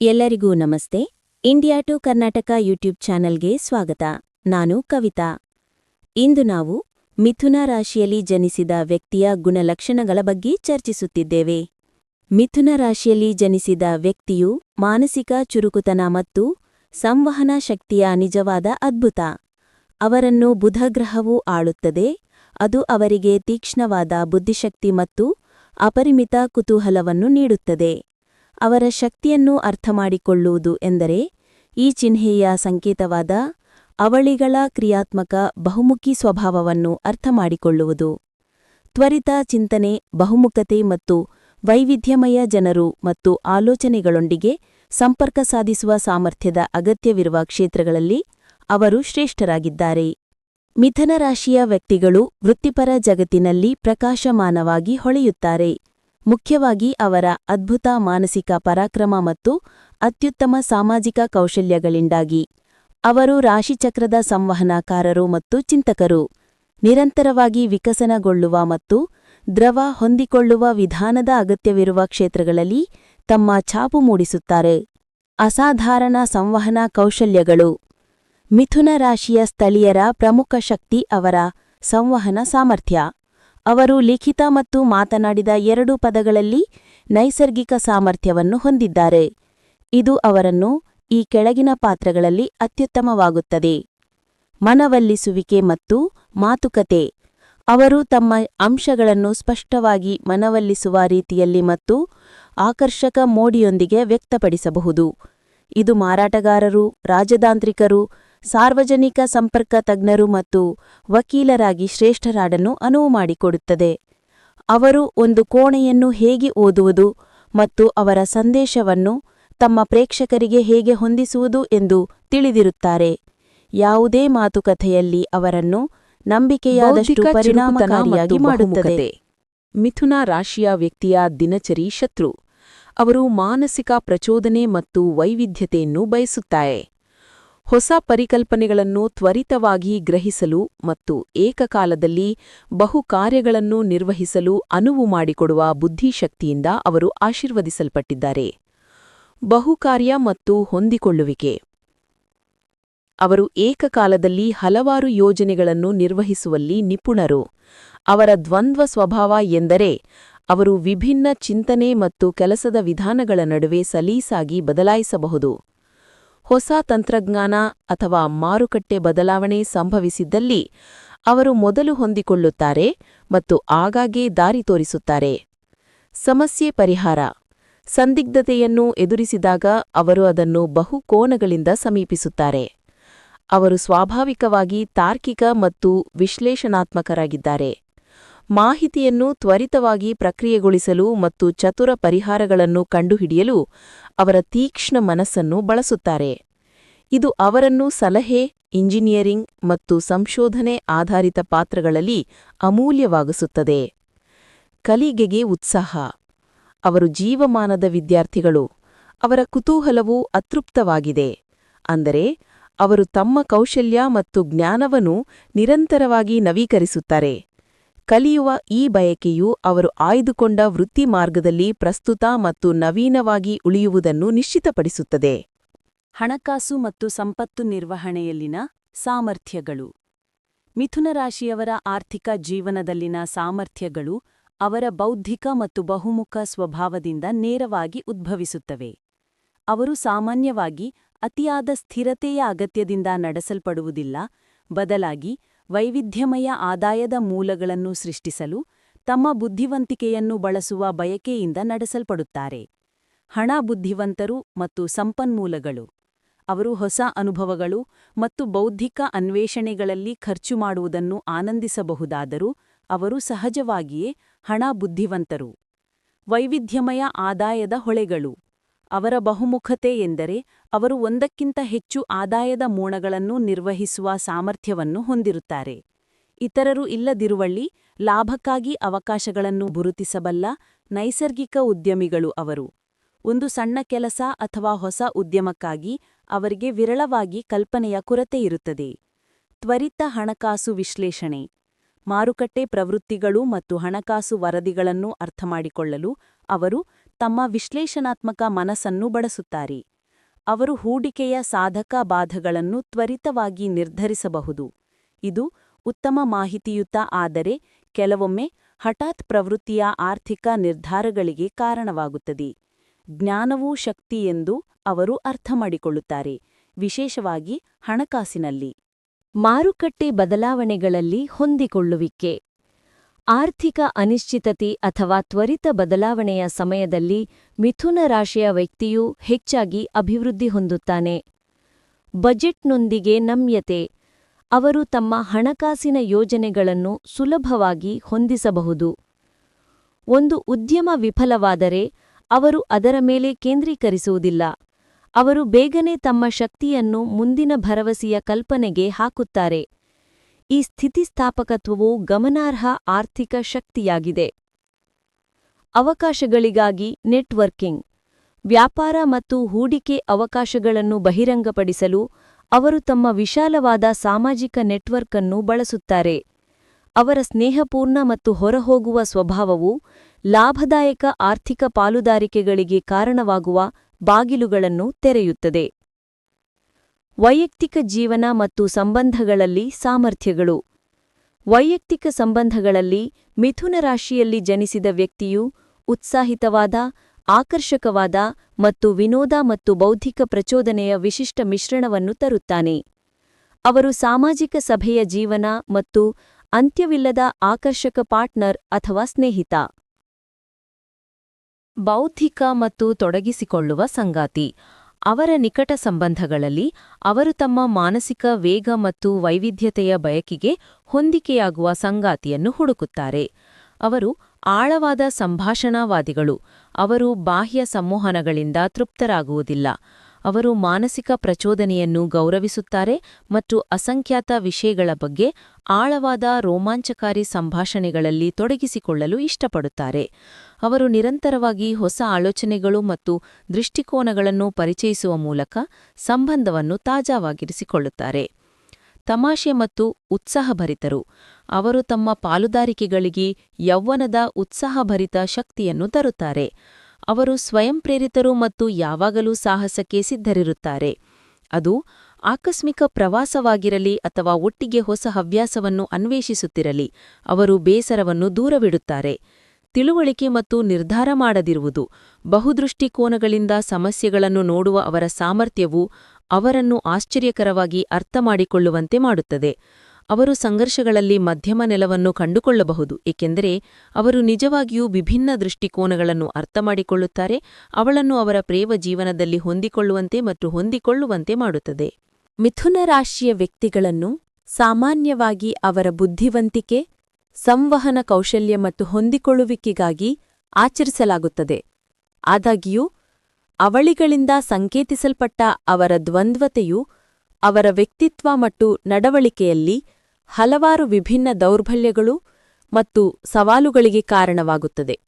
ಎಲ್ಲರಿಗೂ ನಮಸ್ತೆ. India to Karnataka YouTube ಚಾನೆಲ್ಗೆ ಸ್ವಾಗತ. ನಾನು ಕವಿತಾ. ಇಂದು ನಾವು ಮಿಥುನ ರಾಶಿಯಲ್ಲಿ ಜನಿಸಿದ ವ್ಯಕ್ತಿಯ ಗುಣಲಕ್ಷಣಗಳ ಬಗ್ಗೆ ಚರ್ಚಿಸುತ್ತಿದ್ದೇವೆ. ಮಿಥುನ ರಾಶಿಯಲ್ಲಿ ಜನಿಸಿದ ವ್ಯಕ್ತಿಯು ಮಾನಸಿಕ ಚುರುಕುತನ ಮತ್ತು ಸಂವಹನ ಶಕ್ತಿಯ ನಿಜವಾದ ಅದ್ಭುತ. ಅವರನ್ನು ಬುಧಗ್ರಹವು ಆಳುತ್ತದೆ. ಅದು ಅವರಿಗೆ ತೀಕ್ಷ್ಣವಾದ ಬುದ್ಧಿಶಕ್ತಿ ಮತ್ತು ಅಪರಿಮಿತ ಕುತೂಹಲವನ್ನು ನೀಡುತ್ತದೆ. ಅವರ ಶಕ್ತಿಯನ್ನು ಅರ್ಥಮಾಡಿಕೊಳ್ಳುವುದು ಎಂದರೆ ಈ ಚಿಹ್ನೆಯ ಸಂಕೇತವಾದ ಅವಳಿಗಳ ಕ್ರಿಯಾತ್ಮಕ ಬಹುಮುಖಿ ಸ್ವಭಾವವನ್ನು ಅರ್ಥಮಾಡಿಕೊಳ್ಳುವುದು. ತ್ವರಿತ ಚಿಂತನೆ, ಬಹುಮುಖತೆ ಮತ್ತು ವೈವಿಧ್ಯಮಯ ಜನರು ಮತ್ತು ಆಲೋಚನೆಗಳೊಂದಿಗೆ ಸಂಪರ್ಕ ಸಾಧಿಸುವ ಸಾಮರ್ಥ್ಯದ ಅಗತ್ಯವಿರುವ ಕ್ಷೇತ್ರಗಳಲ್ಲಿ ಅವರು ಶ್ರೇಷ್ಠರಾಗಿದ್ದಾರೆ. ಮಿಥನ ರಾಶಿಯ ವ್ಯಕ್ತಿಗಳು ವೃತ್ತಿಪರ ಜಗತ್ತಿನಲ್ಲಿ ಪ್ರಕಾಶಮಾನವಾಗಿ ಹೊಳೆಯುತ್ತಾರೆ. ಮುಖ್ಯವಾಗಿ ಅವರ ಅದ್ಭುತ ಮಾನಸಿಕ ಪರಾಕ್ರಮ ಮತ್ತು ಅತ್ಯುತ್ತಮ ಸಾಮಾಜಿಕ ಕೌಶಲ್ಯಗಳಿಂದಾಗಿ. ಅವರು ರಾಶಿಚಕ್ರದ ಸಂವಹನಕಾರರು ಮತ್ತು ಚಿಂತಕರು. ನಿರಂತರವಾಗಿ ವಿಕಸನಗೊಳ್ಳುವ ಮತ್ತು ದ್ರವ ಹೊಂದಿಕೊಳ್ಳುವ ವಿಧಾನದ ಅಗತ್ಯವಿರುವ ಕ್ಷೇತ್ರಗಳಲ್ಲಿ ತಮ್ಮ ಛಾಪು ಮೂಡಿಸುತ್ತಾರೆ. ಅಸಾಧಾರಣ ಸಂವಹನ ಕೌಶಲ್ಯಗಳು. ಮಿಥುನ ರಾಶಿಯ ಸ್ಥಳೀಯರ ಪ್ರಮುಖ ಶಕ್ತಿ ಅವರ ಸಂವಹನ ಸಾಮರ್ಥ್ಯ. ಅವರು ಲಿಖಿತ ಮತ್ತು ಮಾತನಾಡಿದ ಎರಡು ಪದಗಳಲ್ಲಿ ನೈಸರ್ಗಿಕ ಸಾಮರ್ಥ್ಯವನ್ನು ಹೊಂದಿದ್ದಾರೆ. ಇದು ಅವರನ್ನು ಈ ಕೆಳಗಿನ ಪಾತ್ರಗಳಲ್ಲಿ ಅತ್ಯುತ್ತಮವಾಗುತ್ತದೆ. ಮನವಲ್ಲಿಸುವಿಕೆ ಮತ್ತು ಮಾತುಕತೆ. ಅವರು ತಮ್ಮ ಅಂಶಗಳನ್ನು ಸ್ಪಷ್ಟವಾಗಿ ಮನವಲ್ಲಿಸುವ ರೀತಿಯಲ್ಲಿ ಮತ್ತು ಆಕರ್ಷಕ ಮೋಡಿಯೊಂದಿಗೆ ವ್ಯಕ್ತಪಡಿಸಬಹುದು. ಇದು ಮಾರಾಟಗಾರರು, ರಾಜತಾಂತ್ರಿಕರು ಸಾರ್ವಜನಿಕ ಸಂಪರ್ಕ ತಜ್ಞರು ಮತ್ತು ವಕೀಲರಾಗಿ ಶ್ರೇಷ್ಠರಾಡನ್ನು ಅನುವು ಮಾಡಿಕೊಡುತ್ತದೆ. ಅವರು ಒಂದು ಕೋಣೆಯನ್ನು ಹೇಗೆ ಓದುವುದು ಮತ್ತು ಅವರ ಸಂದೇಶವನ್ನು ತಮ್ಮ ಪ್ರೇಕ್ಷಕರಿಗೆ ಹೇಗೆ ಹೊಂದಿಸುವುದು ಎಂದು ತಿಳಿದಿರುತ್ತಾರೆ. ಯಾವುದೇ ಮಾತುಕತೆಯಲ್ಲಿ ಅವರನ್ನು ನಂಬಿಕೆಯಾದಷ್ಟು ಪರಿಣಾಮಕಾರಿಯಾಗಿ ಮಾಡುತ್ತದೆ. ಮಿಥುನ ರಾಶಿಯ ವ್ಯಕ್ತಿಯ ದಿನಚರಿ ಶತ್ರು. ಅವರು ಮಾನಸಿಕ ಪ್ರಚೋದನೆ ಮತ್ತು ವೈವಿಧ್ಯತೆಯನ್ನು ಬಯಸುತ್ತಾರೆ ಹೊಸ ಪರಿಕಲ್ಪನೆಗಳನ್ನು ತ್ವರಿತವಾಗಿ ಗ್ರಹಿಸಲು ಮತ್ತು ಏಕಕಾಲದಲ್ಲಿ ಬಹು ಕಾರ್ಯಗಳನ್ನು ನಿರ್ವಹಿಸಲು ಅನುವು ಮಾಡಿಕೊಡುವ ಬುದ್ಧಿಶಕ್ತಿಯಿಂದ ಅವರು ಆಶೀರ್ವದಿಸಲ್ಪಟ್ಟಿದ್ದಾರೆ. ಬಹುಕಾರ್ಯ ಮತ್ತು ಹೊಂದಿಕೊಳ್ಳುವಿಕೆ. ಅವರು ಏಕಕಾಲದಲ್ಲಿ ಹಲವಾರು ಯೋಜನೆಗಳನ್ನು ನಿರ್ವಹಿಸುವಲ್ಲಿ ನಿಪುಣರು. ಅವರ ದ್ವಂದ್ವ ಸ್ವಭಾವ ಎಂದರೆ ಅವರು ವಿಭಿನ್ನ ಚಿಂತನೆ ಮತ್ತು ಕೆಲಸದ ವಿಧಾನಗಳ ನಡುವೆ ಸಲೀಸಾಗಿ ಬದಲಾಯಿಸಬಹುದು. ಹೊಸ ತಂತ್ರಜ್ಞಾನ ಅಥವಾ ಮಾರುಕಟ್ಟೆ ಬದಲಾವಣೆ ಸಂಭವಿಸಿದ್ದಲ್ಲಿ ಅವರು ಮೊದಲು ಹೊಂದಿಕೊಳ್ಳುತ್ತಾರೆ ಮತ್ತು ಆಗಾಗ್ಗೆ ದಾರಿ ತೋರಿಸುತ್ತಾರೆ. ಸಮಸ್ಯೆ ಪರಿಹಾರ. ಸಂದಿಗ್ಧತೆಯನ್ನು ಎದುರಿಸಿದಾಗ ಅವರು ಅದನ್ನು ಬಹು ಕೋನಗಳಿಂದ ಸಮೀಪಿಸುತ್ತಾರೆ. ಅವರು ಸ್ವಾಭಾವಿಕವಾಗಿ ತಾರ್ಕಿಕ ಮತ್ತು ವಿಶ್ಲೇಷಣಾತ್ಮಕರಾಗಿದ್ದಾರೆ. ಮಾಹಿತಿಯನ್ನು ತ್ವರಿತವಾಗಿ ಪ್ರಕ್ರಿಯೆಗೊಳಿಸಲು ಮತ್ತು ಚತುರ ಪರಿಹಾರಗಳನ್ನು ಕಂಡುಹಿಡಿಯಲು ಅವರ ತೀಕ್ಷ್ಣ ಮನಸ್ಸನ್ನು ಬಳಸುತ್ತಾರೆ. ಇದು ಅವರನ್ನು ಸಲಹೆ, ಇಂಜಿನಿಯರಿಂಗ್ ಮತ್ತು ಸಂಶೋಧನೆ ಆಧಾರಿತ ಪಾತ್ರಗಳಲ್ಲಿ ಅಮೂಲ್ಯವಾಗಿಸುತ್ತದೆ. ಕಲಿಗೆಗೆ ಉತ್ಸಾಹ. ಅವರು ಜೀವಮಾನದ ವಿದ್ಯಾರ್ಥಿಗಳು. ಅವರ ಕುತೂಹಲವು ಅತೃಪ್ತವಾಗಿದೆ. ಅಂದರೆ, ಅವರು ತಮ್ಮ ಕೌಶಲ್ಯ ಮತ್ತು ಜ್ಞಾನವನ್ನು ನಿರಂತರವಾಗಿ ನವೀಕರಿಸುತ್ತಾರೆ. ಕಲಿಯುವ ಈ ಬಯಕೆಯು ಅವರು ಆಯ್ದುಕೊಂಡ ವೃತ್ತಿ ಮಾರ್ಗದಲ್ಲಿ ಪ್ರಸ್ತುತ ಮತ್ತು ನವೀನವಾಗಿ ಉಳಿಯುವುದನ್ನು ನಿಶ್ಚಿತಪಡಿಸುತ್ತದೆ. ಹಣಕಾಸು ಮತ್ತು ಸಂಪತ್ತು ನಿರ್ವಹಣೆಯಲ್ಲಿನ ಸಾಮರ್ಥ್ಯಗಳು. ಮಿಥುನ ರಾಶಿಯವರ ಆರ್ಥಿಕ ಜೀವನದಲ್ಲಿನ ಸಾಮರ್ಥ್ಯಗಳು ಅವರ ಬೌದ್ಧಿಕ ಮತ್ತು ಬಹುಮುಖ ಸ್ವಭಾವದಿಂದ ನೇರವಾಗಿ ಉದ್ಭವಿಸುತ್ತವೆ. ಅವರು ಸಾಮಾನ್ಯವಾಗಿ ಅತಿಯಾದ ಸ್ಥಿರತೆಯ ಅಗತ್ಯದಿಂದ ನಡೆಸಲ್ಪಡುವುದಿಲ್ಲ, ಬದಲಾಗಿ ವೈವಿಧ್ಯಮಯ ಆದಾಯದ ಮೂಲಗಳನ್ನು ಸೃಷ್ಟಿಸಲು ತಮ್ಮ ಬುದ್ಧಿವಂತಿಕೆಯನ್ನು ಬಳಸುವ ಬಯಕೆಯಿಂದ ನಡೆಸಲ್ಪಡುತ್ತಾರೆ. ಹಣ ಬುದ್ಧಿವಂತರು ಮತ್ತು ಸಂಪನ್ಮೂಲಗಳು. ಅವರು ಹೊಸ ಅನುಭವಗಳು ಮತ್ತು ಬೌದ್ಧಿಕ ಅನ್ವೇಷಣೆಗಳಲ್ಲಿ ಖರ್ಚು ಮಾಡುವುದನ್ನು ಆನಂದಿಸಬಹುದಾದರೂ ಅವರು ಸಹಜವಾಗಿಯೇ ಹಣ ಬುದ್ಧಿವಂತರು. ವೈವಿಧ್ಯಮಯ ಆದಾಯದ ಹೊಳೆಗಳು. ಅವರ ಬಹುಮುಖತೆ ಎಂದರೆ ಅವರು ಒಂದಕ್ಕಿಂತ ಹೆಚ್ಚು ಆದಾಯದ ಮೂಣಗಳನ್ನು ನಿರ್ವಹಿಸುವ ಸಾಮರ್ಥ್ಯವನ್ನು ಹೊಂದಿರುತ್ತಾರೆ. ಇತರರು ಇಲ್ಲದಿರುವಳ್ಳಿ ಲಾಭಕ್ಕಾಗಿ ಅವಕಾಶಗಳನ್ನು ಗುರುತಿಸಬಲ್ಲ ನೈಸರ್ಗಿಕ ಉದ್ಯಮಿಗಳು ಅವರು. ಒಂದು ಸಣ್ಣ ಕೆಲಸ ಅಥವಾ ಹೊಸ ಉದ್ಯಮಕ್ಕಾಗಿ ಅವರಿಗೆ ವಿರಳವಾಗಿ ಕಲ್ಪನೆಯ ಕೊರತೆಯಿರುತ್ತದೆ ತ್ವರಿತ ಹಣಕಾಸು ವಿಶ್ಲೇಷಣೆ. ಮಾರುಕಟ್ಟೆ ಪ್ರವೃತ್ತಿಗಳು ಮತ್ತು ಹಣಕಾಸು ವರದಿಗಳನ್ನು ಅರ್ಥಮಾಡಿಕೊಳ್ಳಲು ಅವರು ತಮ್ಮ ವಿಶ್ಲೇಷಣಾತ್ಮಕ ಮನಸ್ಸನ್ನು ಬಳಸುತ್ತಾರೆ. ಅವರು ಹೂಡಿಕೆಯ ಸಾಧಕ ಬಾಧಗಳನ್ನು ತ್ವರಿತವಾಗಿ ನಿರ್ಧರಿಸಬಹುದು. ಇದು ಉತ್ತಮ ಮಾಹಿತಿಯುತ ಆದರೆ ಕೆಲವೊಮ್ಮೆ ಹಠಾತ್ ಪ್ರವೃತ್ತಿಯ ಆರ್ಥಿಕ ನಿರ್ಧಾರಗಳಿಗೆ ಕಾರಣವಾಗುತ್ತದೆ. ಜ್ಞಾನವೂ ಶಕ್ತಿ ಎಂದು ಅವರು ಅರ್ಥಮಾಡಿಕೊಳ್ಳುತ್ತಾರೆ, ವಿಶೇಷವಾಗಿ ಹಣಕಾಸಿನಲ್ಲಿ. ಮಾರುಕಟ್ಟೆ ಬದಲಾವಣೆಗಳಲ್ಲಿ ಹೊಂದಿಕೊಳ್ಳುವಿಕೆ. ಆರ್ಥಿಕ ಅನಿಶ್ಚಿತತೆ ಅಥವಾ ತ್ವರಿತ ಬದಲಾವಣೆಯ ಸಮಯದಲ್ಲಿ ಮಿಥುನ ರಾಶಿಯ ವ್ಯಕ್ತಿಯು ಹೆಚ್ಚಾಗಿ ಅಭಿವೃದ್ಧಿ ಹೊಂದುತ್ತಾನೆ. ಬಜೆಟ್ನೊಂದಿಗೆ ನಮ್ಯತೆ, ಅವರು ತಮ್ಮ ಹಣಕಾಸಿನ ಯೋಜನೆಗಳನ್ನು ಸುಲಭವಾಗಿ ಹೊಂದಿಸಬಹುದು. ಒಂದು ಉದ್ಯಮ ವಿಫಲವಾದರೆ ಅವರು ಅದರ ಮೇಲೆ ಕೇಂದ್ರೀಕರಿಸುವುದಿಲ್ಲ. ಅವರು ಬೇಗನೆ ತಮ್ಮ ಶಕ್ತಿಯನ್ನು ಮುಂದಿನ ಭರವಸೆಯ ಕಲ್ಪನೆಗೆ ಹಾಕುತ್ತಾರೆ. ಈ ಸ್ಥಿತಿಸ್ಥಾಪಕತ್ವವು ಗಮನಾರ್ಹ ಆರ್ಥಿಕ ಶಕ್ತಿಯಾಗಿದೆ. ಅವಕಾಶಗಳಿಗಾಗಿ ನೆಟ್ವರ್ಕಿಂಗ್, ವ್ಯಾಪಾರ ಮತ್ತು ಹೂಡಿಕೆ ಅವಕಾಶಗಳನ್ನು ಬಹಿರಂಗಪಡಿಸಲು ಅವರು ತಮ್ಮ ವಿಶಾಲವಾದ ಸಾಮಾಜಿಕ ನೆಟ್ವರ್ಕ್ ಅನ್ನು ಬಳಸುತ್ತಾರೆ. ಅವರ ಸ್ನೇಹಪೂರ್ಣ ಮತ್ತು ಹೊರಹೋಗುವ ಸ್ವಭಾವವು ಲಾಭದಾಯಕ ಆರ್ಥಿಕ ಪಾಲುದಾರಿಕೆಗಳಿಗೆ ಕಾರಣವಾಗುವ ಬಾಗಿಲುಗಳನ್ನು ತೆರೆಯುತ್ತದೆ. ವೈಯಕ್ತಿಕ ಜೀವನ ಮತ್ತು ಸಂಬಂಧಗಳಲ್ಲಿ ಸಾಮರ್ಥ್ಯಗಳು. ವೈಯಕ್ತಿಕ ಸಂಬಂಧಗಳಲ್ಲಿ ಮಿಥುನ ರಾಶಿಯಲ್ಲಿ ಜನಿಸಿದ ವ್ಯಕ್ತಿಯು ಉತ್ಸಾಹಿತವಾದ, ಆಕರ್ಷಕವಾದ ಮತ್ತು ವಿನೋದ ಮತ್ತು ಬೌದ್ಧಿಕ ಪ್ರಚೋದನೆಯ ವಿಶಿಷ್ಟ ಮಿಶ್ರಣವನ್ನು ತರುತ್ತಾನೆ. ಅವರು ಸಾಮಾಜಿಕ ಸಭೆಯ ಜೀವನ ಮತ್ತು ಅಂತ್ಯವಿಲ್ಲದ ಆಕರ್ಷಕ ಪಾರ್ಟ್ನರ್ ಅಥವಾ ಸ್ನೇಹಿತ. ಬೌದ್ಧಿಕ ಮತ್ತು ತೊಡಗಿಸಿಕೊಳ್ಳುವ ಸಂಗಾತಿ. ಅವರ ನಿಕಟ ಸಂಬಂಧಗಳಲ್ಲಿ ಅವರು ತಮ್ಮ ಮಾನಸಿಕ ವೇಗ ಮತ್ತು ವೈವಿಧ್ಯತೆಯ ಬಯಕಿಗೆ ಹೊಂದಿಕೆಯಾಗುವ ಸಂಗಾತಿಯನ್ನು ಹುಡುಕುತ್ತಾರೆ. ಅವರು ಆಳವಾದ ಸಂಭಾಷಣಾವಾದಿಗಳು. ಅವರು ಬಾಹ್ಯ ಸಂಮೋಹನಗಳಿಂದ ತೃಪ್ತರಾಗುವುದಿಲ್ಲ. ಅವರು ಮಾನಸಿಕ ಪ್ರಚೋದನೆಯನ್ನು ಗೌರವಿಸುತ್ತಾರೆ ಮತ್ತು ಅಸಂಖ್ಯಾತ ವಿಷಯಗಳ ಬಗ್ಗೆ ಆಳವಾದ ರೋಮಾಂಚಕಾರಿ ಸಂಭಾಷಣೆಗಳಲ್ಲಿ ತೊಡಗಿಸಿಕೊಳ್ಳಲು ಇಷ್ಟಪಡುತ್ತಾರೆ. ಅವರು ನಿರಂತರವಾಗಿ ಹೊಸ ಆಲೋಚನೆಗಳು ಮತ್ತು ದೃಷ್ಟಿಕೋನಗಳನ್ನು ಪರಿಚಯಿಸುವ ಮೂಲಕ ಸಂಬಂಧವನ್ನು ತಾಜಾವಾಗಿರಿಸಿಕೊಳ್ಳುತ್ತಾರೆ. ತಮಾಷೆ ಮತ್ತು ಉತ್ಸಾಹಭರಿತರು. ಅವರು ತಮ್ಮ ಪಾಲುದಾರಿಕೆಗಳಿಗೆ ಯೌವನದ ಉತ್ಸಾಹಭರಿತ ಶಕ್ತಿಯನ್ನು ತರುತ್ತಾರೆ. ಅವರು ಸ್ವಯಂ ಪ್ರೇರಿತರು ಮತ್ತು ಯಾವಾಗಲೂ ಸಾಹಸಕ್ಕೆ ಸಿದ್ಧರಿರುತ್ತಾರೆ. ಅದು ಆಕಸ್ಮಿಕ ಪ್ರವಾಸವಾಗಿರಲಿ ಅಥವಾ ಒಟ್ಟಿಗೆ ಹೊಸ ಹವ್ಯಾಸವನ್ನು ಅನ್ವೇಷಿಸುತ್ತಿರಲಿ, ಅವರು ಬೇಸರವನ್ನು ದೂರವಿಡುತ್ತಾರೆ. ತಿಳುವಳಿಕೆ ಮತ್ತು ನಿರ್ಧಾರ ಮಾಡದಿರುವುದು, ಬಹುದೃಷ್ಟಿಕೋನಗಳಿಂದ ಸಮಸ್ಯೆಗಳನ್ನು ನೋಡುವ ಅವರ ಸಾಮರ್ಥ್ಯವು ಅವರನ್ನು ಆಶ್ಚರ್ಯಕರವಾಗಿ ಅರ್ಥಮಾಡಿಕೊಳ್ಳುವಂತೆ ಮಾಡುತ್ತದೆ. ಅವರು ಸಂಘರ್ಷಗಳಲ್ಲಿ ಮಧ್ಯಮ ನೆಲವನ್ನು ಕಂಡುಕೊಳ್ಳಬಹುದು, ಏಕೆಂದರೆ ಅವರು ನಿಜವಾಗಿಯೂ ವಿಭಿನ್ನ ದೃಷ್ಟಿಕೋನಗಳನ್ನು ಅರ್ಥಮಾಡಿಕೊಳ್ಳುತ್ತಾರೆ, ಅವಳನ್ನು ಅವರ ಪ್ರೇಮ ಜೀವನದಲ್ಲಿ ಹೊಂದಿಕೊಳ್ಳುವಂತೆ ಮತ್ತು ಹೊಂದಿಕೊಳ್ಳುವಂತೆ ಮಾಡುತ್ತದೆ. ಮಿಥುನ ರಾಶಿಯ ವ್ಯಕ್ತಿಗಳನ್ನು ಸಾಮಾನ್ಯವಾಗಿ ಅವರ ಬುದ್ಧಿವಂತಿಕೆ, ಸಂವಹನ ಕೌಶಲ್ಯ ಮತ್ತು ಹೊಂದಿಕೊಳ್ಳುವಿಕೆಗಾಗಿ ಆಚರಿಸಲಾಗುತ್ತದೆ. ಆದಾಗ್ಯೂ, ಅವಳಿಗಳಿಂದ ಸಂಕೇತಿಸಲ್ಪಟ್ಟ ಅವರ ದ್ವಂದ್ವತೆಯು ಅವರ ವ್ಯಕ್ತಿತ್ವ ಮತ್ತು ನಡವಳಿಕೆಯಲ್ಲಿ ಹಲವಾರು ವಿಭಿನ್ನ ದೌರ್ಬಲ್ಯಗಳು ಮತ್ತು ಸವಾಲುಗಳಿಗೆ ಕಾರಣವಾಗುತ್ತದೆ.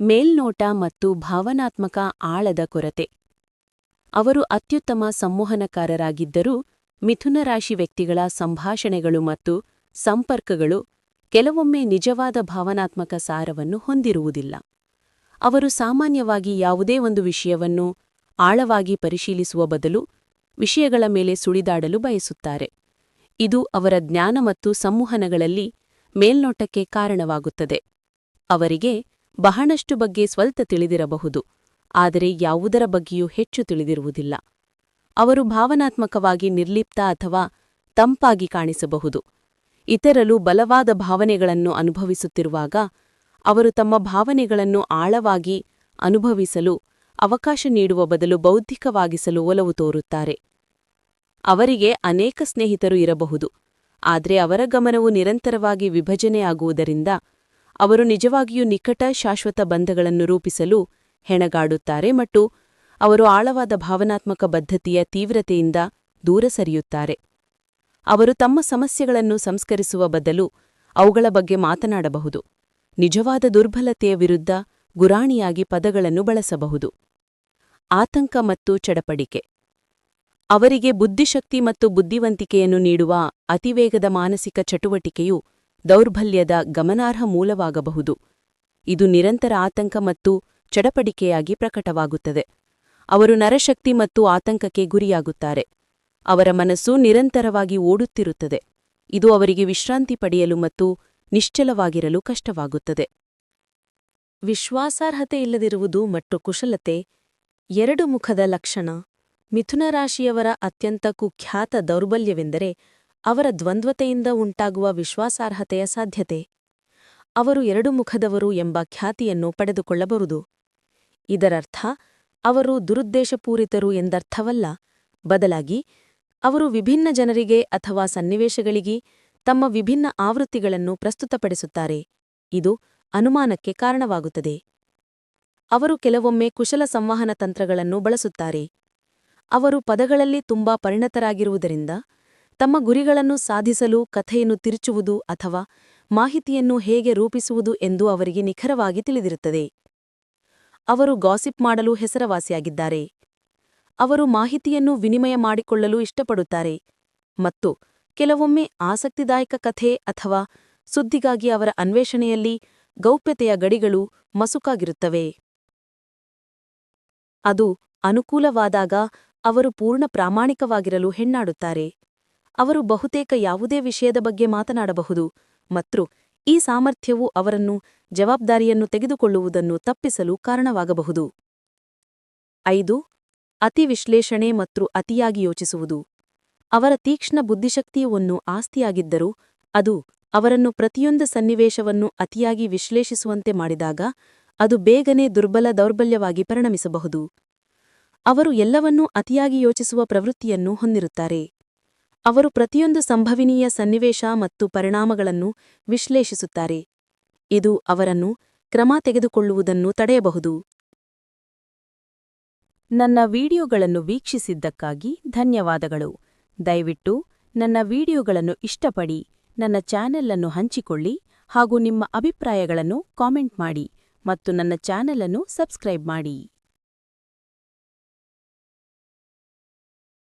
ಮೇಲ್ನೋಟ ಮತ್ತು ಭಾವನಾತ್ಮಕ ಆಳದ ಕೊರತೆ. ಅವರು ಅತ್ಯುತ್ತಮ ಸಂವಹನಕಾರರಾಗಿದ್ದರೂ ಮಿಥುನ ರಾಶಿ ವ್ಯಕ್ತಿಗಳ ಸಂಭಾಷಣೆಗಳು ಮತ್ತು ಸಂಪರ್ಕಗಳು ಕೆಲವೊಮ್ಮೆ ನಿಜವಾದ ಭಾವನಾತ್ಮಕ ಸಾರವನ್ನು ಹೊಂದಿರುವುದಿಲ್ಲ. ಅವರು ಸಾಮಾನ್ಯವಾಗಿ ಯಾವುದೇ ಒಂದು ವಿಷಯವನ್ನು ಆಳವಾಗಿ ಪರಿಶೀಲಿಸುವ ಬದಲು ವಿಷಯಗಳ ಮೇಲೆ ಸುಳಿದಾಡಲು ಬಯಸುತ್ತಾರೆ. ಇದು ಅವರ ಜ್ಞಾನ ಮತ್ತು ಸಂವಹನಗಳಲ್ಲಿ ಮೇಲ್ನೋಟಕ್ಕೆ ಕಾರಣವಾಗುತ್ತದೆ. ಅವರಿಗೆ ಬಹಳಷ್ಟು ಬಗ್ಗೆ ಸ್ವಲ್ಪ ತಿಳಿದಿರಬಹುದು, ಆದರೆ ಯಾವುದರ ಬಗ್ಗೆಯೂ ಹೆಚ್ಚು ತಿಳಿದಿರುವುದಿಲ್ಲ. ಅವರು ಭಾವನಾತ್ಮಕವಾಗಿ ನಿರ್ಲಿಪ್ತ ಅಥವಾ ತಂಪಾಗಿ ಕಾಣಿಸಬಹುದು. ಇತರರು ಬಲವಾದ ಭಾವನೆಗಳನ್ನು ಅನುಭವಿಸುತ್ತಿರುವಾಗ ಅವರು ತಮ್ಮ ಭಾವನೆಗಳನ್ನು ಆಳವಾಗಿ ಅನುಭವಿಸಲು ಅವಕಾಶ ನೀಡುವ ಬದಲು ಬೌದ್ಧಿಕವಾಗಿಸಲು ಒಲವು ತೋರುತ್ತಾರೆ. ಅವರಿಗೆ ಅನೇಕ ಸ್ನೇಹಿತರು ಇರಬಹುದು. ಆದರೆ ಅವರ ಗಮನವು ನಿರಂತರವಾಗಿ ವಿಭಜನೆಯಾಗುವುದರಿಂದ ಅವರು ನಿಜವಾಗಿಯೂ ನಿಕಟ ಶಾಶ್ವತ ಬಂಧಗಳನ್ನು ರೂಪಿಸಲು ಹೆಣಗಾಡುತ್ತಾರೆ ಮತ್ತು ಅವರು ಆಳವಾದ ಭಾವನಾತ್ಮಕ ಬದ್ಧತೆಯ ತೀವ್ರತೆಯಿಂದ ದೂರ ಸರಿಯುತ್ತಾರೆ. ಅವರು ತಮ್ಮ ಸಮಸ್ಯೆಗಳನ್ನು ಸಂಸ್ಕರಿಸುವ ಬದಲು ಅವುಗಳ ಬಗ್ಗೆ ಮಾತನಾಡಬಹುದು. ನಿಜವಾದ ದುರ್ಬಲತೆಯ ವಿರುದ್ಧ ಗುರಾಣಿಯಾಗಿ ಪದಗಳನ್ನು ಬಳಸಬಹುದು. ಆತಂಕ ಮತ್ತು ಚಡಪಡಿಕೆ. ಅವರಿಗೆ ಬುದ್ಧಿಶಕ್ತಿ ಮತ್ತು ಬುದ್ಧಿವಂತಿಕೆಯನ್ನು ನೀಡುವ ಅತಿವೇಗದ ಮಾನಸಿಕ ಚಟುವಟಿಕೆಯು ದೌರ್ಬಲ್ಯದ ಗಮನಾರ್ಹ ಮೂಲವಾಗಬಹುದು. ಇದು ನಿರಂತರ ಆತಂಕ ಮತ್ತು ಚಡಪಡಿಕೆಯಾಗಿ ಪ್ರಕಟವಾಗುತ್ತದೆ. ಅವರು ನರಶಕ್ತಿ ಮತ್ತು ಆತಂಕಕ್ಕೆ ಗುರಿಯಾಗುತ್ತಾರೆ. ಅವರ ಮನಸ್ಸು ನಿರಂತರವಾಗಿ ಓಡುತ್ತಿರುತ್ತದೆ. ಇದು ಅವರಿಗೆ ವಿಶ್ರಾಂತಿ ಪಡೆಯಲು ಮತ್ತು ನಿಶ್ಚಲವಾಗಿರಲು ಕಷ್ಟವಾಗುತ್ತದೆ. ವಿಶ್ವಾಸಾರ್ಹತೆ ಇಲ್ಲದಿರುವುದು ಮತ್ತು ಕುಶಲತೆ ಎರಡು ಮುಖದ ಲಕ್ಷಣ ಮಿಥುನ ರಾಶಿಯವರ ಅತ್ಯಂತ ಕುಖ್ಯಾತ ದೌರ್ಬಲ್ಯವೆಂದರೆ ಅವರ ದ್ವಂದ್ವತೆಯಿಂದ ಉಂಟಾಗುವ ವಿಶ್ವಾಸಾರ್ಹತೆಯ ಸಾಧ್ಯತೆ. ಅವರು ಎರಡು ಮುಖದವರು ಎಂಬ ಖ್ಯಾತಿಯನ್ನು ಪಡೆದುಕೊಳ್ಳಬಹುದು. ಇದರರ್ಥ, ಅವರು ದುರುದ್ದೇಶಪೂರಿತರು ಎಂದರ್ಥವಲ್ಲ. ಬದಲಾಗಿ, ಅವರು ವಿಭಿನ್ನ ಜನರಿಗೆ ಅಥವಾ ಸನ್ನಿವೇಶಗಳಿಗೆ ತಮ್ಮ ವಿಭಿನ್ನ ಆವೃತ್ತಿಗಳನ್ನು ಪ್ರಸ್ತುತಪಡಿಸುತ್ತಾರೆ. ಇದು ಅನುಮಾನಕ್ಕೆ ಕಾರಣವಾಗುತ್ತದೆ. ಅವರು ಕೆಲವೊಮ್ಮೆ ಕುಶಲ ಸಂವಹನ ತಂತ್ರಗಳನ್ನು ಬಳಸುತ್ತಾರೆ. ಅವರು ಪದಗಳಲ್ಲಿ ತುಂಬಾ ಪರಿಣತರಾಗಿರುವುದರಿಂದ ತಮ್ಮ ಗುರಿಗಳನ್ನು ಸಾಧಿಸಲು ಕಥೆಯನ್ನು ತಿರುಚುವುದು ಅಥವಾ ಮಾಹಿತಿಯನ್ನು ಹೇಗೆ ರೂಪಿಸುವುದು ಎಂದು ಅವರಿಗೆ ನಿಖರವಾಗಿ ತಿಳಿದಿರುತ್ತದೆ. ಅವರು ಗಾಸಿಪ್ ಮಾಡಲು ಹೆಸರವಾಸಿಯಾಗಿದ್ದಾರೆ. ಅವರು ಮಾಹಿತಿಯನ್ನು ವಿನಿಮಯ ಮಾಡಿಕೊಳ್ಳಲು ಇಷ್ಟಪಡುತ್ತಾರೆ ಮತ್ತು ಕೆಲವೊಮ್ಮೆ ಆಸಕ್ತಿದಾಯಕ ಕಥೆ ಅಥವಾ ಸುದ್ದಿಗಾಗಿ ಅವರ ಅನ್ವೇಷಣೆಯಲ್ಲಿ ಗೌಪ್ಯತೆಯ ಗಡಿಗಳು ಮಸುಕಾಗಿರುತ್ತವೆ. ಅದು ಅನುಕೂಲವಾದಾಗ ಅವರು ಪೂರ್ಣ ಪ್ರಾಮಾಣಿಕವಾಗಿರಲು ಹೆಣ್ಣಾಡುತ್ತಾರೆ. ಅವರು ಬಹುತೇಕ ಯಾವುದೇ ವಿಷಯದ ಬಗ್ಗೆ ಮಾತನಾಡಬಹುದು, ಮತ್ತು ಈ ಸಾಮರ್ಥ್ಯವು ಅವರನ್ನು ಜವಾಬ್ದಾರಿಯನ್ನು ತೆಗೆದುಕೊಳ್ಳುವುದನ್ನು ತಪ್ಪಿಸಲು ಕಾರಣವಾಗಬಹುದು. ಐದು, ಅತಿ ವಿಶ್ಲೇಷಣೆ ಮತ್ತು ಅತಿಯಾಗಿ ಯೋಚಿಸುವುದು. ಅವರ ತೀಕ್ಷ್ಣ ಬುದ್ಧಿಶಕ್ತಿಯು ಒಂದು ಆಸ್ತಿಯಾಗಿದ್ದರೂ, ಅದು ಅವರನ್ನು ಪ್ರತಿಯೊಂದು ಸನ್ನಿವೇಶವನ್ನು ಅತಿಯಾಗಿ ವಿಶ್ಲೇಷಿಸುವಂತೆ ಮಾಡಿದಾಗ, ಅದು ಬೇಗನೆ ದುರ್ಬಲ ದೌರ್ಬಲ್ಯವಾಗಿ ಪರಿಣಮಿಸಬಹುದು. ಅವರು ಎಲ್ಲವನ್ನೂ ಅತಿಯಾಗಿ ಯೋಚಿಸುವ ಪ್ರವೃತ್ತಿಯನ್ನು ಹೊಂದಿರುತ್ತಾರೆ. ಅವರು ಪ್ರತಿಯೊಂದು ಸಂಭವಿನೀಯ ಸನ್ನಿವೇಶ ಮತ್ತು ಪರಿಣಾಮಗಳನ್ನು ವಿಶ್ಲೇಷಿಸುತ್ತಾರೆ. ಇದು ಅವರನ್ನು ಕ್ರಮ ತೆಗೆದುಕೊಳ್ಳುವುದನ್ನು ತಡೆಯಬಹುದು. ನನ್ನ ವಿಡಿಯೋಗಳನ್ನು ವೀಕ್ಷಿಸಿದ್ದಕ್ಕಾಗಿ ಧನ್ಯವಾದಗಳು. ದಯವಿಟ್ಟು ನನ್ನ ವಿಡಿಯೋಗಳನ್ನು ಇಷ್ಟಪಡಿ, ನನ್ನ ಚಾನೆಲ್ ಅನ್ನು ಹಂಚಿಕೊಳ್ಳಿ ಹಾಗೂ ನಿಮ್ಮ ಅಭಿಪ್ರಾಯಗಳನ್ನು ಕಾಮೆಂಟ್ ಮಾಡಿ ಮತ್ತು ನನ್ನ ಚಾನೆಲ್ ಅನ್ನು ಸಬ್ಸ್ಕ್ರೈಬ್ ಮಾಡಿ.